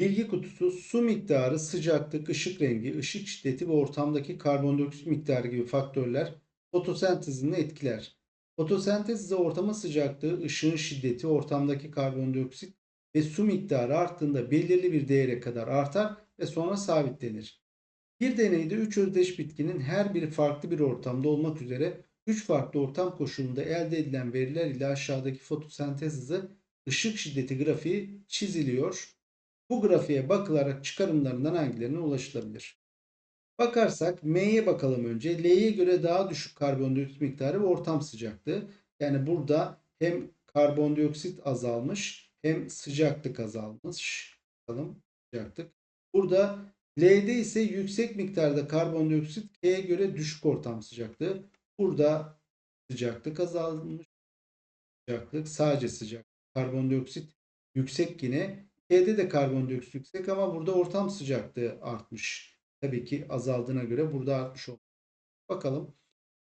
Bilgi kutusu su miktarı, sıcaklık, ışık rengi, ışık şiddeti ve ortamdaki karbondioksit miktarı gibi faktörler fotosentezini etkiler. Fotosentezde ortama sıcaklığı, ışığın şiddeti, ortamdaki karbondioksit ve su miktarı arttığında belirli bir değere kadar artar ve sonra sabitlenir. Bir deneyde 3 özdeş bitkinin her biri farklı bir ortamda olmak üzere 3 farklı ortam koşulunda elde edilen veriler ile aşağıdaki fotosentez hızı ışık şiddeti grafiği çiziliyor. Bu grafiğe bakılarak çıkarımlarından hangilerine ulaşılabilir? Bakarsak M'ye bakalım önce. L'ye göre daha düşük karbondioksit miktarı ve ortam sıcaklığı. Yani burada hem karbondioksit azalmış hem sıcaklık azalmış. Bakalım sıcaklık. Burada L'de ise yüksek miktarda karbondioksit K'ye göre düşük ortam sıcaklığı. Burada sıcaklık azalmış. Sıcaklık sadece sıcak. Karbondioksit yüksek yine. K'de de karbondioksit yüksek ama burada ortam sıcaklığı artmış. Tabii ki azaldığına göre burada artmış oldu. Bakalım.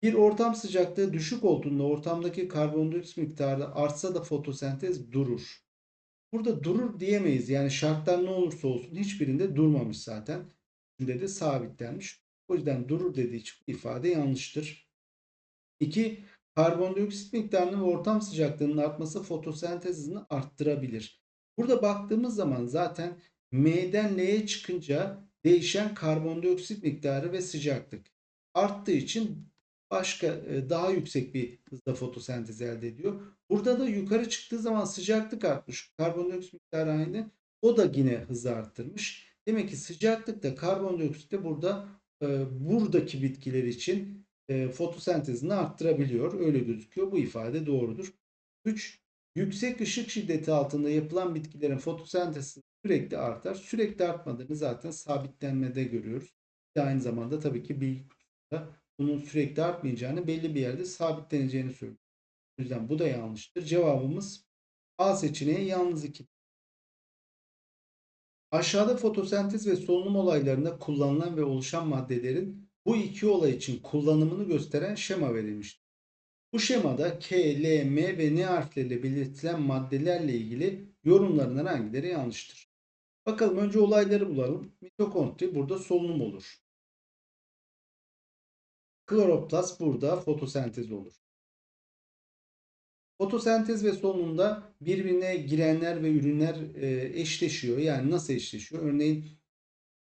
Bir ortam sıcaklığı düşük olduğunda ortamdaki karbondioksit miktarı artsa da fotosentez durur. Burada durur diyemeyiz. Yani şartlar ne olursa olsun hiçbirinde durmamış zaten. Şimdi de sabitlenmiş. O yüzden durur dediği için ifade yanlıştır. 2. Karbondioksit miktarının ve ortam sıcaklığının artması fotosentez arttırabilir. Burada baktığımız zaman zaten M'den L'ye çıkınca değişen karbondioksit miktarı ve sıcaklık arttığı için başka e, daha yüksek bir hızda fotosentez elde ediyor. Burada da yukarı çıktığı zaman sıcaklık artmış. Karbondioksit miktarı aynı. O da yine hızı arttırmış. Demek ki sıcaklık da karbondioksit de burada e, buradaki bitkiler için e, fotosentezini arttırabiliyor. Öyle gözüküyor. Bu ifade doğrudur. 3. Yüksek ışık şiddeti altında yapılan bitkilerin fotosentezi sürekli artar. Sürekli artmadığını zaten sabitlenmede görüyoruz. Aynı zamanda tabii ki bilgi bunun sürekli artmayacağını belli bir yerde sabitleneceğini söylüyor. O yüzden bu da yanlıştır. Cevabımız A seçeneği yalnız 2. Aşağıda fotosentez ve solunum olaylarında kullanılan ve oluşan maddelerin bu iki olay için kullanımını gösteren şema verilmiştir. Bu şemada K, L, M ve N harfleriyle belirtilen maddelerle ilgili yorumlarından hangileri yanlıştır? Bakalım önce olayları bulalım. Mitokondri burada solunum olur. Kloroplast burada fotosentez olur. Fotosentez ve solunumda birbirine girenler ve ürünler e, eşleşiyor. Yani nasıl eşleşiyor? Örneğin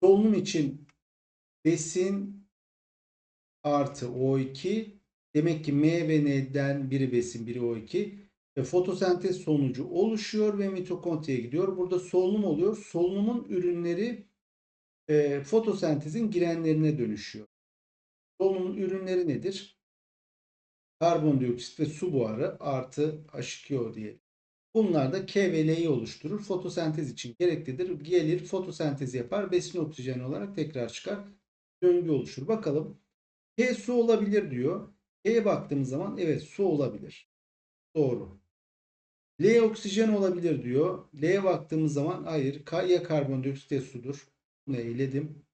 solunum için besin artı O2 demek ki M ve N'den biri besin biri O2 ve fotosentez sonucu oluşuyor ve mitokondriye gidiyor. Burada solunum oluyor. Solunumun ürünleri e, fotosentezin girenlerine dönüşüyor. Solunumun ürünleri nedir? Karbondioksit ve su buharı artı H2O diyelim. Bunlar da K ve L'yi oluşturur. Fotosentez için gereklidir. Gelir fotosentez yapar. Besin oksijen olarak tekrar çıkar. Döngü oluşur. Bakalım. K su olabilir diyor. K'ye baktığımız zaman evet su olabilir. Doğru. L oksijen olabilir diyor. L'ye baktığımız zaman hayır. K ya karbondioksit ya sudur. Bunu eyledim.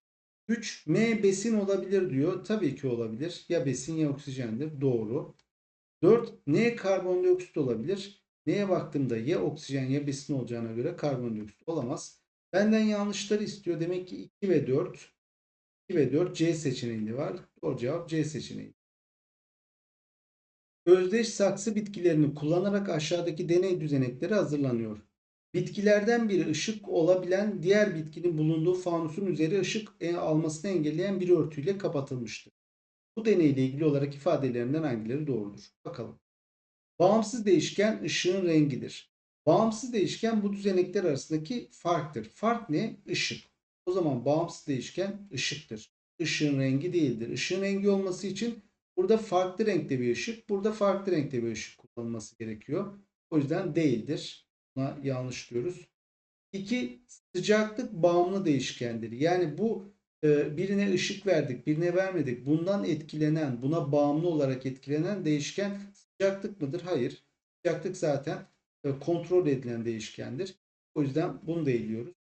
3. M besin olabilir diyor. Tabii ki olabilir. Ya besin ya oksijendir. Doğru. 4. N karbondioksit olabilir. N'ye baktığımda ya oksijen ya besin olacağına göre karbondioksit olamaz. Benden yanlışları istiyor. Demek ki 2 ve 4. 2 ve 4 C seçeneğinde var. Doğru cevap C seçeneği. Özdeş saksı bitkilerini kullanarak aşağıdaki deney düzenekleri hazırlanıyor. Bitkilerden biri ışık olabilen diğer bitkinin bulunduğu fanusun üzeri ışık e, almasını engelleyen bir örtüyle kapatılmıştır. Bu deneyle ilgili olarak ifadelerinden hangileri doğrudur? Bakalım. Bağımsız değişken ışığın rengidir. Bağımsız değişken bu düzenekler arasındaki farktır. Fark ne? Işık. O zaman bağımsız değişken ışıktır. Işığın rengi değildir. Işığın rengi olması için burada farklı renkte bir ışık, burada farklı renkte bir ışık kullanılması gerekiyor. O yüzden değildir. Buna yanlış diyoruz. İki, sıcaklık bağımlı değişkendir. Yani bu e, birine ışık verdik, birine vermedik. Bundan etkilenen, buna bağımlı olarak etkilenen değişken sıcaklık mıdır? Hayır. Sıcaklık zaten e, kontrol edilen değişkendir. O yüzden bunu da eliyoruz.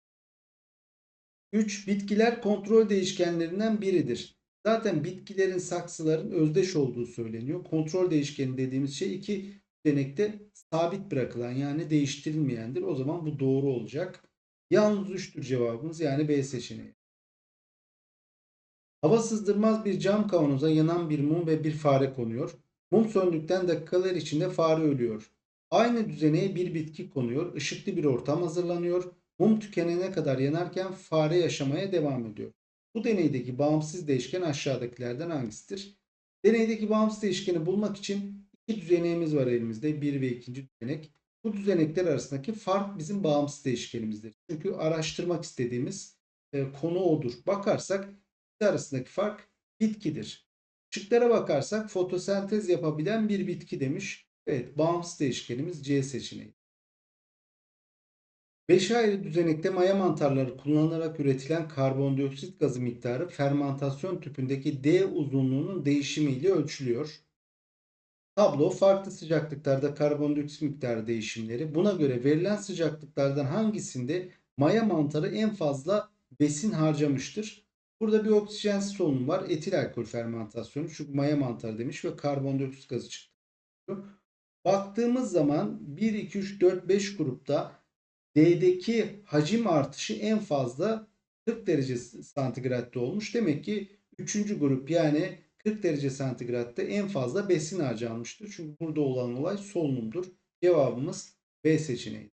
3. Bitkiler kontrol değişkenlerinden biridir. Zaten bitkilerin saksıların özdeş olduğu söyleniyor. Kontrol değişkeni dediğimiz şey iki denekte sabit bırakılan yani değiştirilmeyendir. O zaman bu doğru olacak. Yalnız 3'tür cevabımız yani B seçeneği. Hava sızdırmaz bir cam kavanoza yanan bir mum ve bir fare konuyor. Mum söndükten dakikalar içinde fare ölüyor. Aynı düzeneye bir bitki konuyor. Işıklı bir ortam hazırlanıyor. Mum tükenene kadar yanarken fare yaşamaya devam ediyor. Bu deneydeki bağımsız değişken aşağıdakilerden hangisidir? Deneydeki bağımsız değişkeni bulmak için iki düzeneğimiz var elimizde. Bir ve ikinci düzenek. Bu düzenekler arasındaki fark bizim bağımsız değişkenimizdir. Çünkü araştırmak istediğimiz e, konu odur. Bakarsak arasındaki fark bitkidir. Şıklara bakarsak fotosentez yapabilen bir bitki demiş. Evet bağımsız değişkenimiz C seçeneği. Beş ayrı düzenekte maya mantarları kullanılarak üretilen karbondioksit gazı miktarı fermantasyon tüpündeki D uzunluğunun değişimiyle ölçülüyor. Tablo farklı sıcaklıklarda karbondioksit miktarı değişimleri. Buna göre verilen sıcaklıklardan hangisinde maya mantarı en fazla besin harcamıştır? Burada bir oksijensiz solunum var. Etil alkol fermentasyonu. Çünkü maya mantarı demiş ve karbondioksit gazı çıktı. Baktığımız zaman 1, 2, 3, 4, 5 grupta D'deki hacim artışı en fazla 40 derece santigratta olmuş. Demek ki 3. grup yani 40 derece santigratta en fazla besin harcanmıştır. Çünkü burada olan olay solunumdur. Cevabımız B seçeneği.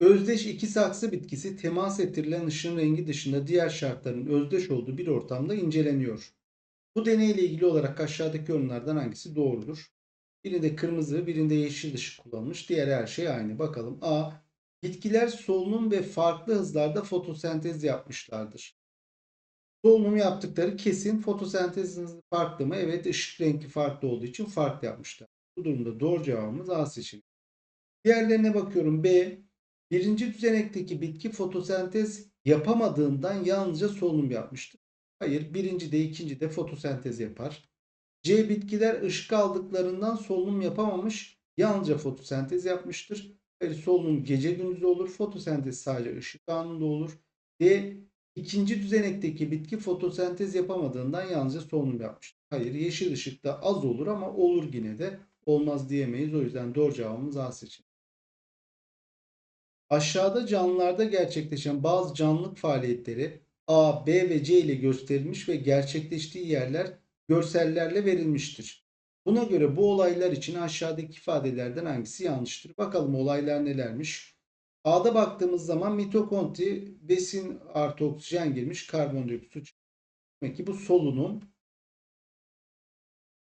Özdeş iki saksı bitkisi temas ettirilen ışığın rengi dışında diğer şartların özdeş olduğu bir ortamda inceleniyor. Bu deneyle ilgili olarak aşağıdaki yorumlardan hangisi doğrudur? Birinde kırmızı, birinde yeşil ışık kullanılmış. Diğer her şey aynı. Bakalım. A. Bitkiler solunum ve farklı hızlarda fotosentez yapmışlardır. Solunum yaptıkları kesin. Fotosentez farklı mı? Evet ışık rengi farklı olduğu için farklı yapmışlar. Bu durumda doğru cevabımız A seçeneği. Diğerlerine bakıyorum. B. Birinci düzenekteki bitki fotosentez yapamadığından yalnızca solunum yapmıştır. Hayır, birinci de ikinci de fotosentez yapar. C bitkiler ışık aldıklarından solunum yapamamış, yalnızca fotosentez yapmıştır. Hayır, solunum gece gündüz olur, fotosentez sadece ışık anında olur. D ikinci düzenekteki bitki fotosentez yapamadığından yalnızca solunum yapmıştır. Hayır, yeşil ışıkta az olur ama olur yine de olmaz diyemeyiz. O yüzden doğru cevabımız A seçeneği. Aşağıda canlılarda gerçekleşen bazı canlılık faaliyetleri A, B ve C ile gösterilmiş ve gerçekleştiği yerler görsellerle verilmiştir. Buna göre bu olaylar için aşağıdaki ifadelerden hangisi yanlıştır? Bakalım olaylar nelermiş? A'da baktığımız zaman mitokondri besin artı oksijen girmiş karbondioksit Demek ki bu solunum.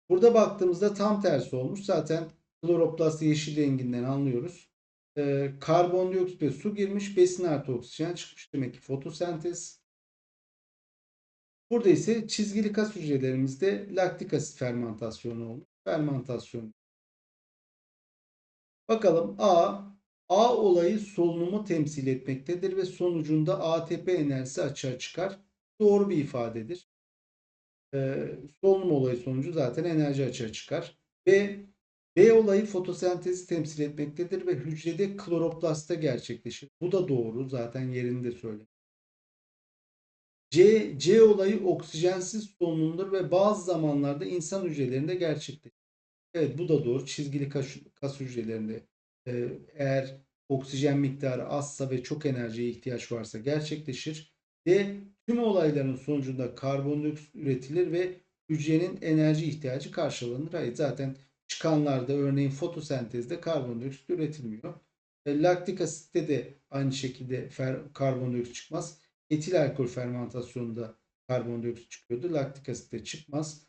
Burada baktığımızda tam tersi olmuş. Zaten kloroplast yeşil renginden anlıyoruz e, karbondioksit ve su girmiş. Besin artı oksijen çıkmış. Demek ki fotosentez. Burada ise çizgili kas hücrelerimizde laktik asit fermentasyonu olmuş. Fermentasyon. Bakalım A. A olayı solunumu temsil etmektedir ve sonucunda ATP enerjisi açığa çıkar. Doğru bir ifadedir. Ee, solunum olayı sonucu zaten enerji açığa çıkar. B. B olayı fotosentezi temsil etmektedir ve hücrede kloroplastta gerçekleşir. Bu da doğru. Zaten yerinde söyle. C, C olayı oksijensiz solunumdur ve bazı zamanlarda insan hücrelerinde gerçekleşir. Evet bu da doğru. Çizgili kas, kas hücrelerinde e, eğer oksijen miktarı azsa ve çok enerjiye ihtiyaç varsa gerçekleşir. D tüm olayların sonucunda karbondioksit üretilir ve hücrenin enerji ihtiyacı karşılanır. Hayır zaten çıkanlarda örneğin fotosentezde karbondioksit üretilmiyor. E, laktik asitte de aynı şekilde karbondioksit çıkmaz. Etil alkol fermentasyonunda karbondioksit çıkıyordu. Laktik asitte çıkmaz.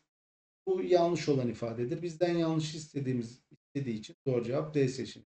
Bu yanlış olan ifadedir. Bizden yanlış istediğimiz istediği için doğru cevap D seçeneği.